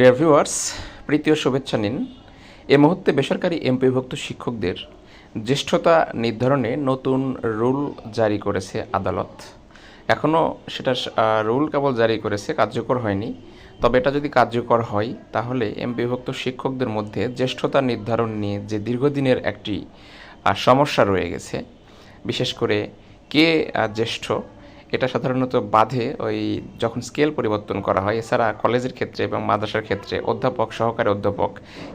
Dear viewers প্রীতীয় শুভেচ্ছা নিন। এ মুহূর্তে বেসরকারি এমপিভুক্ত শিক্ষকদের জ্যেষ্ঠতা নির্ধারণে নতুন রুল জারি করেছে আদালত। এখনও সেটা রুল কেবল জারি করেছে, কার্যকর হয়নি। তবে এটা যদি কার্যকর হয়, তাহলে এমপিভুক্ত শিক্ষকদের মধ্যে জ্যেষ্ঠতা নির্ধারণ নিয়ে যে দীর্ঘদিনের একটি সমস্যা রয়ে গেছে, বিশেষ করে কে জ্যেষ্ঠ এটা সাধারণত বাধে ওই যখন স্কেল পরিবর্তন করা হয়, এছাড়া কলেজের ক্ষেত্রে এবং মাদ্রাসার ক্ষেত্রে অধ্যাপক, সহকারী অধ্যাপক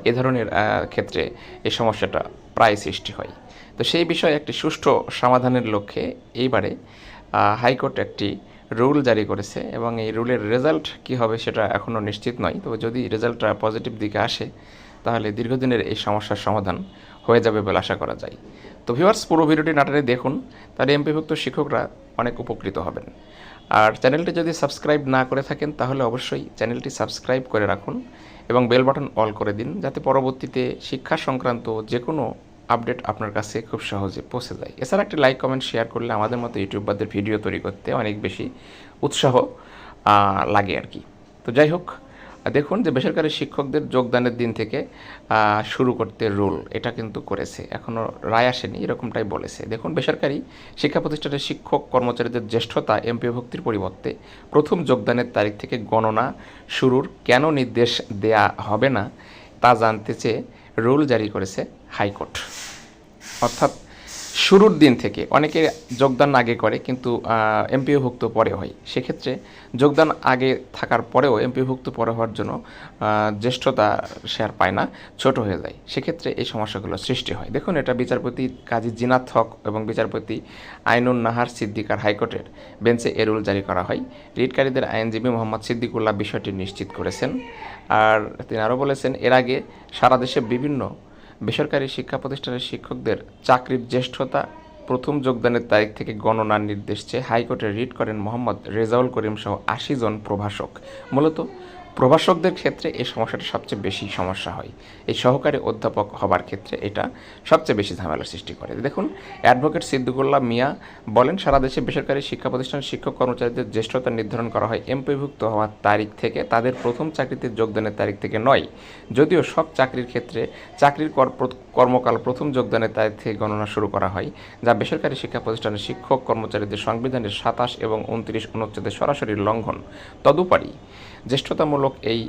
এ ধরনের ক্ষেত্রে এই সমস্যাটা প্রায় সৃষ্টি হয়। তো সেই বিষয়ে একটি সুষ্ঠু সমাধানের লক্ষ্যে এইবারে হাইকোর্ট একটি রুল জারি করেছে এবং এই রুলের রেজাল্ট কী হবে সেটা এখনও নিশ্চিত নয়। তবে যদি রেজাল্টটা পজিটিভ দিকে আসে, তাহলে দীর্ঘদিনের এই সমস্যার সমাধান হয়ে যাবে বলে আশা করা যায়। তো ভিউয়ার্স পুরো ভিডিওটি নাটারে দেখুন। তাহলে এমপিভুক্ত শিক্ষকরা অনেক উপকৃত হবেন। আর চ্যানেলটি যদি সাবস্ক্রাইব না করে থাকেন, তাহলে অবশ্যই চ্যানেলটি সাবস্ক্রাইব করে রাখুন এবং বেল বাটন অল করে দিন, যাতে পরবর্তীতে শিক্ষা সংক্রান্ত যে কোনো আপডেট আপনার কাছে খুব সহজে পৌঁছে যায়। এছাড়া একটি লাইক, কমেন্ট, শেয়ার করলে আমাদের মতো ইউটিউবারদের ভিডিও তৈরি করতে অনেক বেশি উৎসাহ লাগে আর কি। তো যাই হোক দেখুন যে বেসরকারি শিক্ষকদের যোগদানের দিন থেকে শুরু করতে রুল, এটা কিন্তু করেছে। এখনও রায় আসেনি, এরকমটাই বলেছে। দেখুন, বেসরকারি শিক্ষা প্রতিষ্ঠানের শিক্ষক কর্মচারীদের জ্যেষ্ঠতা এমপিভুক্তির পরিবর্তে প্রথম যোগদানের তারিখ থেকে গণনা শুরুর কেন নির্দেশ দেয়া হবে না, তা জানতে চেয়ে রুল জারি করেছে হাইকোর্ট। অর্থাৎ শুরুর দিন থেকে অনেকে যোগদান আগে করে, কিন্তু এমপিওভুক্ত পরে হয়। সেক্ষেত্রে যোগদান আগে থাকার পরেও এমপিওভুক্ত পরে হওয়ার জন্য জ্যেষ্ঠতা শেয়ার পায় না, ছোট হয়ে যায়। সেক্ষেত্রে এই সমস্যাগুলো সৃষ্টি হয়। দেখুন, এটা বিচারপতি কাজী জিনাত হক এবং বিচারপতি আইনুন নাহার সিদ্দিকার হাইকোর্টের বেঞ্চে এ রুল জারি করা হয়। রিটকারীদের আইনজীবী মোহাম্মদ সিদ্দিকুল্লাহ বিষয়টি নিশ্চিত করেছেন। আর তিনি আরও বলেছেন, এর আগে সারা দেশে বিভিন্ন বেসরকারি শিক্ষা প্রতিষ্ঠানের শিক্ষকদের চাকরির জ্যেষ্ঠতা প্রথম যোগদানের তারিখ থেকে গণনার নির্দেশ চেয়ে হাইকোর্টে রিট করেন মোহাম্মদ রেজাউল করিম সহ আশি জন প্রভাষক। মূলত প্রভাষকদের ক্ষেত্রে এই সমস্যাটা সবচেয়ে বেশি সমস্যা হয়। এই সহকারী অধ্যাপক হবার ক্ষেত্রে এটা সবচেয়ে বেশি ঝামেলার সৃষ্টি করে। দেখুন, অ্যাডভোকেট সিদ্দিকুল্লাহ মিয়া বলেন, সারা দেশে বেসরকারি শিক্ষা প্রতিষ্ঠান শিক্ষক কর্মচারীদের জ্যেষ্ঠতা নির্ধারণ করা হয়। এমপিভুক্ত হওয়ার তারিখ থেকে তাদের প্রথম চাকরিতে যোগদানের তারিখ থেকে নয়, যদিও সব চাকরির ক্ষেত্রে চাকরির কর- কর্মকাল প্রথম যোগদানের তারিখ থেকে গণনা শুরু করা হয়, যা বেসরকারি শিক্ষা প্রতিষ্ঠানের শিক্ষক কর্মচারীদের সংবিধানের সাতাশ এবং উনত্রিশ অনুচ্ছেদের সরাসরি লঙ্ঘন। তদুপরি জ্যেষ্ঠতামূলক এই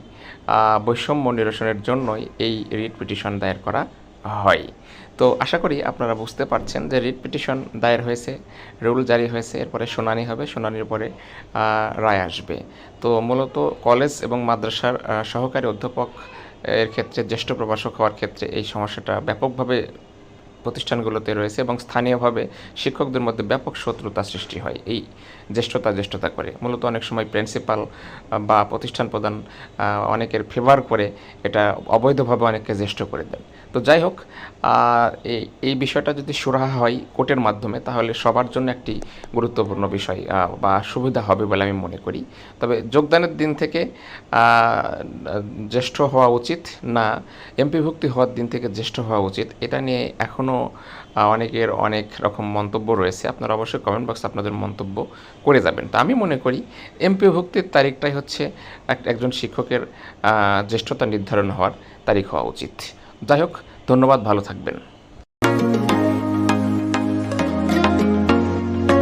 বৈষম্য নিরসনের জন্যই এই রিট পিটিশন দায়ের করা হয়। তো আশা করি আপনারা বুঝতে পারছেন যে রিট পিটিশন দায়ের হয়েছে, রুল জারি হয়েছে, এরপরে শুনানি হবে, শুনানির পরে রায় আসবে। তো মূলত কলেজ এবং মাদ্রাসার সহকারী অধ্যাপক, এর ক্ষেত্রে, জ্যেষ্ঠ প্রভাষক হওয়ার ক্ষেত্রে এই সমস্যাটা ব্যাপকভাবে প্রতিষ্ঠানগুলোতে রয়েছে এবং স্থানীয়ভাবে শিক্ষকদের মধ্যে ব্যাপক শত্রুতা সৃষ্টি হয়। এই জ্যেষ্ঠতা জ্যেষ্ঠতা করে। মূলত অনেক সময় প্রিন্সিপাল বা প্রতিষ্ঠান প্রধান অনেকের ফেভার করে এটা অবৈধভাবে অনেককে জ্যেষ্ঠ করে দেন। তো যাই হোক এই এই বিষয়টা যদি সুরাহা হয় কোর্টের মাধ্যমে, তাহলে সবার জন্য একটি গুরুত্বপূর্ণ বিষয় বা সুবিধা হবে বলে আমি মনে করি। তবে যোগদানের দিন থেকে জ্যেষ্ঠ হওয়া উচিত না এমপিভুক্তি হওয়ার দিন থেকে জ্যেষ্ঠ হওয়া উচিত। এটা নিয়ে এখনও অনেকের অনেক রকম মন্তব্য রয়েছে। আপনারা অবশ্যই কমেন্ট বক্সে আপনাদের মন্তব্য করে যাবেন। তা আমি মনে করি এমপিভুক্তির তারিখটাই হচ্ছে এক- একজন শিক্ষকের জ্যেষ্ঠতা নির্ধারণ হওয়ার তারিখ হওয়া উচিত। যাই হোক, ধন্যবাদ, ভালো থাকবেন।